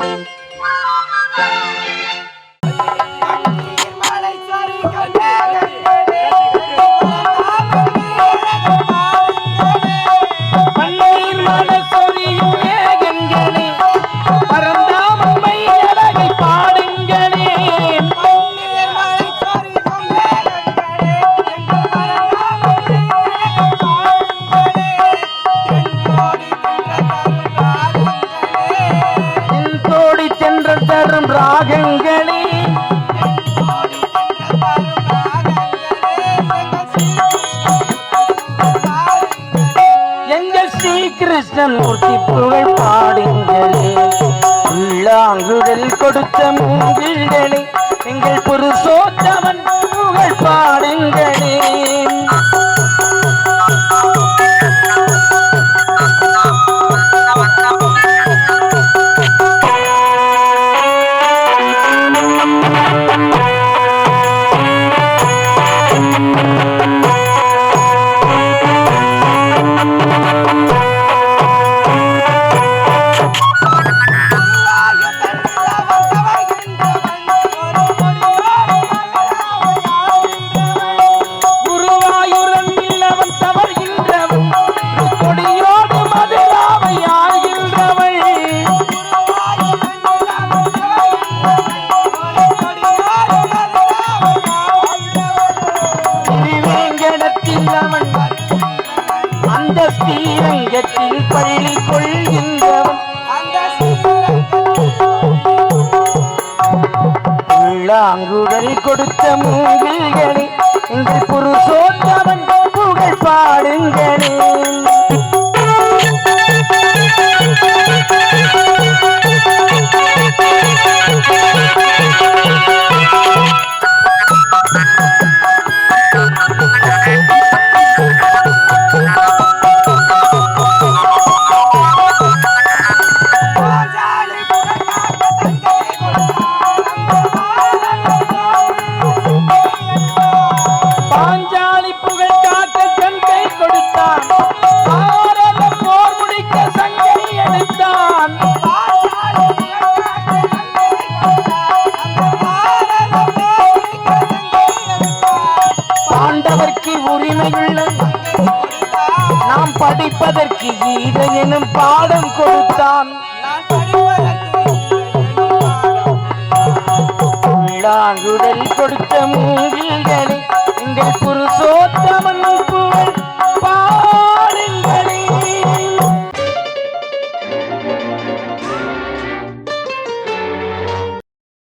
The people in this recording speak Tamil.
Thank you. தரும் ராகங்களே. எங்கள் ஸ்ரீகிருஷ்ணன் மூர்த்தி புகழ் பாடுங்களே. உள்ளாங்குழல் கொடுத்த மூங்கில்களே எங்கள் புருஷோத்தமன் புகழ் பாடுங்களே. திருவேங்கடத்தில் அந்த ஸ்ரீரங்கத்தில் பள்ளி கொள்கின்றவன். உள்ளாங்குழல் கொடுத்த மூங்கில்களை இன்று புருஷோத்தமன் படிப்பதற்கு ஈத எனும் பாடம் கொடுத்தான். உள்ளாங்குடல் கொடுத்த மூங்கில்களே